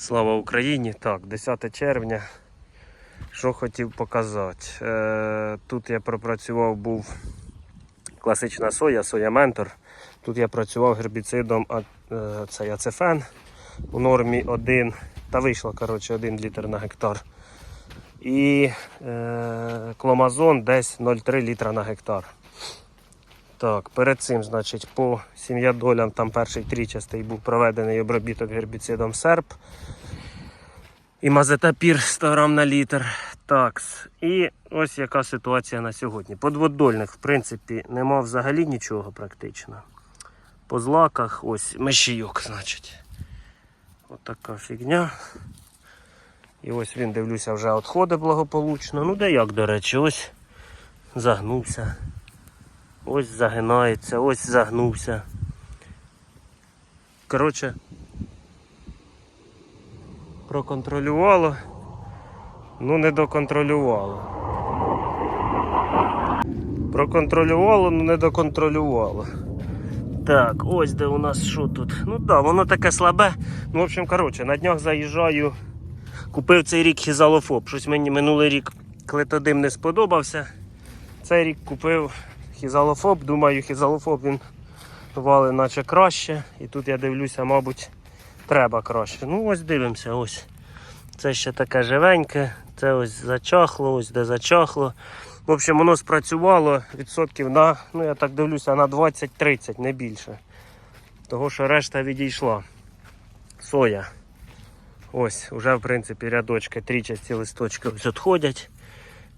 Слава Україні! Так, 10 червня. Що хотів показати. Е, тут я пропрацював був класична соя, соя ментор. Тут я працював гербіцидом а, е, це ацефен у нормі 1, та вийшло коротше, 1 літр на гектар. І е, кломазон десь 0,3 літра на гектар. Так, перед цим, значить, по сім'ядолям там перший трічастий був проведений обробіток гербіцидом серп. І мазетапір 100 грам на літр. Такс. І ось яка ситуація на сьогодні. Подводольних, в принципі, нема взагалі нічого практично. По злаках ось мешійок, значить. От така фігня. І ось він, дивлюся, вже відходить благополучно. Ну де як, до речі, ось загнувся. Ось загинається, ось загнувся. Коротше, проконтролювало, ну не доконтролювало. Проконтролювало, ну не доконтролювало. Так, ось де у нас що тут. Ну да, воно таке слабе. Ну, в общем, коротше, на днях заїжджаю. Купив цей рік хізалофоб. Щось мені минулий рік клетодим не сподобався. Цей рік купив хізалофоб. Думаю, хізалофоб він вали наче краще. І тут я дивлюся, мабуть, треба краще. Ну ось дивимося, ось. Це ще таке живеньке, це ось зачахло, ось де зачахло. В общем, воно спрацювало відсотків на, ну я так дивлюся, на 20-30, не більше. Того, що решта відійшла. Соя. Ось, вже в принципі рядочки, трічасті листочки ось відходять.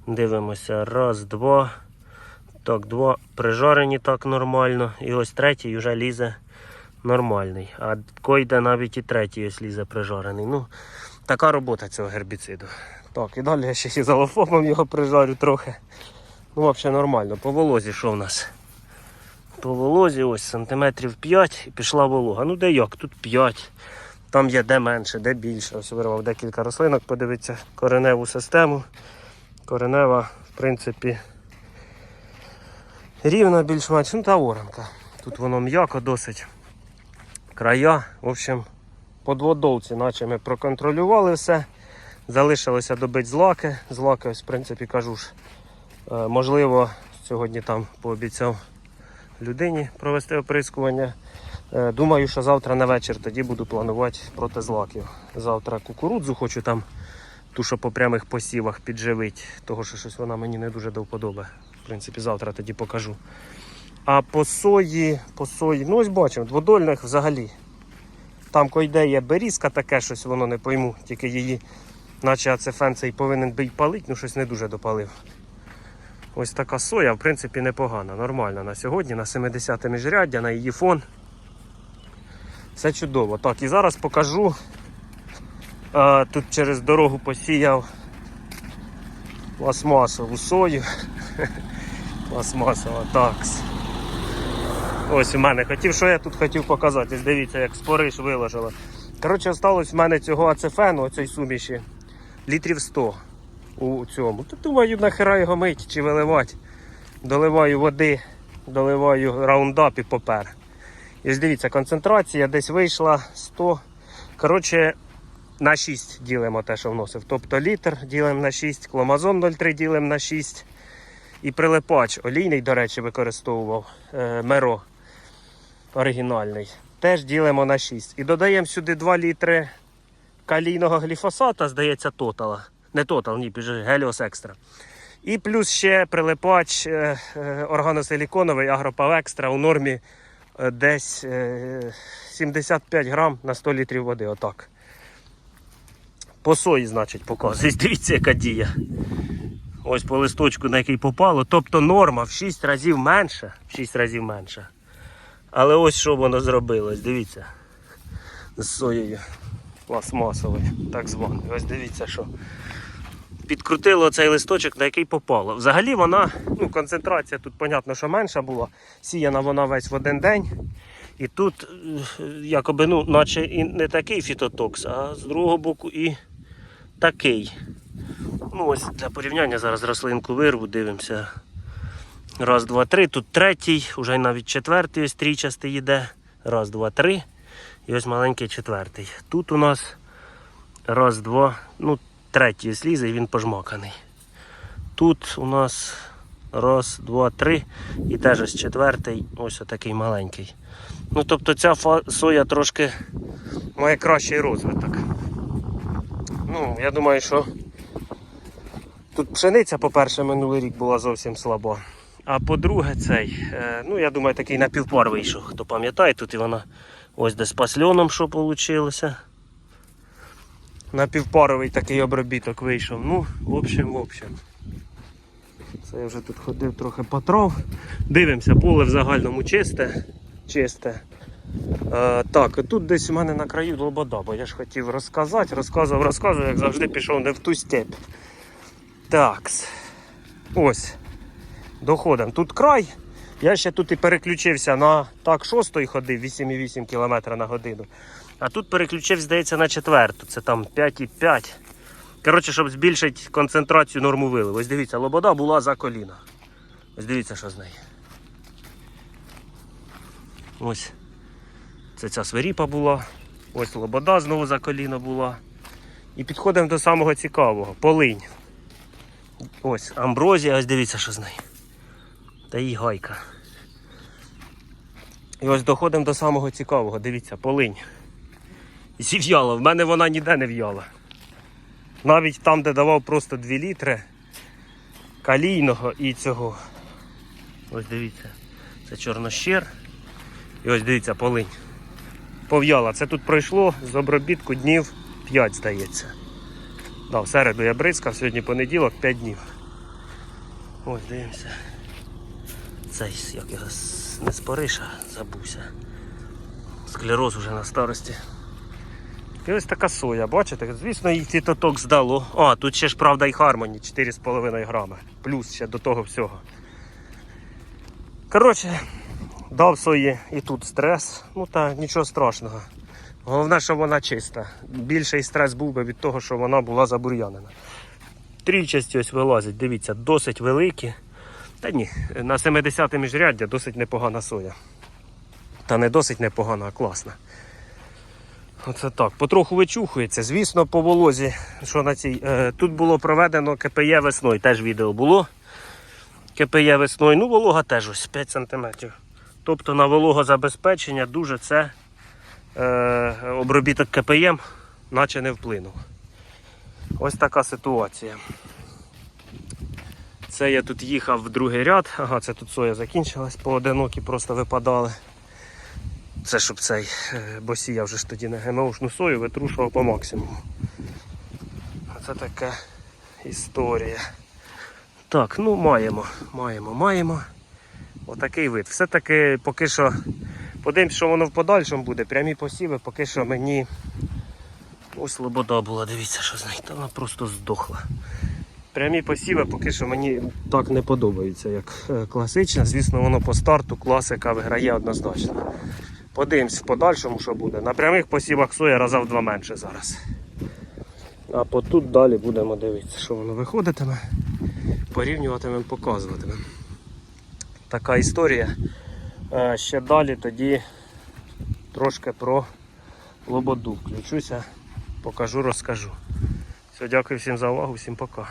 Дивимося. Раз, два. Так, два прижарені так нормально. І ось третій вже лізе нормальний. А койде навіть і третій ось лізе прижарений. Ну, така робота цього гербіциду. Так, і далі я ще і залофобом його прижарю трохи. Ну, взагалі нормально. По волозі що в нас? По волозі ось сантиметрів 5 і пішла волога. Ну де як? Тут 5. Там є де менше, де більше. Ось вирвав декілька рослинок, подивитися кореневу систему. Коренева, в принципі, рівна більш-менш. Ну та оранка. Тут воно м'яко досить. Края. В общем, подводовці, наче ми проконтролювали все. Залишилося добити злаки. Злаки, ось, в принципі, кажу ж, е, можливо, сьогодні там пообіцяв людині провести оприскування. Е, Думаю, що завтра на вечір тоді буду планувати проти злаків. Завтра кукурудзу хочу там, ту, що по прямих посівах підживити, того що щось вона мені не дуже до вподоби. Принципі, завтра тоді покажу. А по сої, по сої, ну ось бачимо, дводольних взагалі. Там койде є берізка, таке щось воно не пойму, тільки її, наче ацефен цей повинен би й палити, ну щось не дуже допалив. Ось така соя, в принципі, непогана, нормальна на сьогодні, на 70 міжряддя, на її фон. Все чудово. Так, і зараз покажу. Тут через дорогу посіяв пластмасову сою. Пластмасова такс. Ось у мене хотів, що я тут хотів показати. Дивіться, як спориш виложила. Коротше, осталось в мене цього ацефену, оцій суміші, літрів 100 у цьому. Тут думаю, нахера його мить чи виливати. Доливаю води, доливаю раундап і попер. І ось дивіться, концентрація десь вийшла 100. Коротше, на 6 ділимо те, що вносив. Тобто літр ділимо на 6, кломазон 0,3 ділимо на 6. І прилипач олійний, до речі, використовував е, меро оригінальний. Теж ділимо на 6. І додаємо сюди 2 літри калійного гліфосата, здається, тотала. Не тотал, ні, Геліос Екстра. І плюс ще прилипач е, е, органосиліконовий Агропав у нормі е, десь е, 75 грам на 100 літрів води. Отак. По сої, значить, показує. Дивіться, яка дія. Ось по листочку, на який попало. Тобто норма в 6 разів менша. В 6 разів менша. Але ось що воно зробилось, дивіться. З соєю пластмасовою, так званою. Ось дивіться, що. Підкрутило цей листочок, на який попало. Взагалі вона, ну, концентрація тут, понятно, що менша була. Сіяна вона весь в один день. І тут, е, якоби, ну, наче і не такий фітотокс, а з другого боку і такий. Ну, ось для порівняння зараз рослинку вирву, дивимося. Раз, два, три. Тут третій, вже навіть четвертий ось трійчастий йде. Раз, два, три. І ось маленький четвертий. Тут у нас Раз, два. Ну, третій слізе і він пожмаканий. Тут у нас раз, два, три. І теж ось четвертий, ось отакий маленький. Ну, тобто ця соя трошки має кращий розвиток. Ну, я думаю, що тут пшениця, по-перше, минулий рік була зовсім слаба. А по-друге, цей, е, ну я думаю, такий напівпар вийшов. Хто пам'ятає, тут і вона ось де з пасльоном, що вийшло. Напівпаровий такий обробіток вийшов. Ну, в общем, в общем. Це я вже тут ходив трохи потрав. Дивимося, поле в загальному чисте. чисте. Е, так, тут десь у мене на краю лобода, бо я ж хотів розказати, розказував, розказував, як завжди пішов не в ту степь. Так. Ось. Доходимо. Тут край. Я ще тут і переключився на так шостої ходив, 8,8 км на годину. А тут переключив, здається, на четверту. Це там 5,5. Коротше, щоб збільшити концентрацію норму вилив. Ось дивіться, лобода була за коліна. Ось дивіться, що з нею. Ось. Це ця свиріпа була. Ось лобода знову за коліно була. І підходимо до самого цікавого. Полинь. Ось амброзія, ось дивіться, що з нею. Та їй гайка. І ось доходимо до самого цікавого. Дивіться, полинь. Зів'яла, в мене вона ніде не в'яла. Навіть там, де давав просто 2 літри калійного і цього. Ось дивіться, це чорнощер. І ось дивіться, полинь. Пов'яла. Це тут пройшло з обробітку днів 5, здається. Да, в середу я бризкав, сьогодні понеділок, 5 днів. Ось дивимося. Цей, як його не спориша, забувся. Склероз уже на старості. І ось така соя, бачите? Звісно, їй цитоток здало. А, тут ще ж правда і Хармоні 4,5 грами. Плюс ще до того всього. Коротше, дав сої і тут стрес. Ну та нічого страшного. Головне, що вона чиста. Більший стрес був би від того, що вона була забур'янена. Трійчасті ось вилазять, дивіться, досить великі. Та ні, на 70 міжряддя досить непогана соя. Та не досить непогана, а класна. Оце так. Потроху вичухується. Звісно, по волозі, що на цій. Е, тут було проведено КПЄ весною, теж відео було. КПЄ весною. Ну, волога теж ось 5 см. Тобто на вологозабезпечення дуже це е, обробіток КПЄ наче не вплинув. Ось така ситуація. Це я тут їхав в другий ряд. Ага, це тут соя закінчилась, поодинокі просто випадали. Це щоб цей, е, бо сіяв вже ж тоді на ГМОшну сою, витрушував по максимуму. Оце така історія. Так, ну маємо, маємо, маємо. Отакий вид. Все-таки поки що подивимось, що воно в подальшому буде. Прямі посіви, поки що мені. Ось лобода була, дивіться, що з нею. Вона просто здохла. Прямі посіви поки що мені так не подобаються, як е, класична. Звісно, воно по старту класика виграє однозначно. Подивимось в подальшому, що буде. На прямих посівах соя раза в два менше зараз. А по тут далі будемо дивитися, що воно виходитиме, порівнюватимемо, показуватимемо. Така історія. Е, Ще далі тоді трошки про лободу включуся, покажу, розкажу. Все, дякую всім за увагу, всім пока.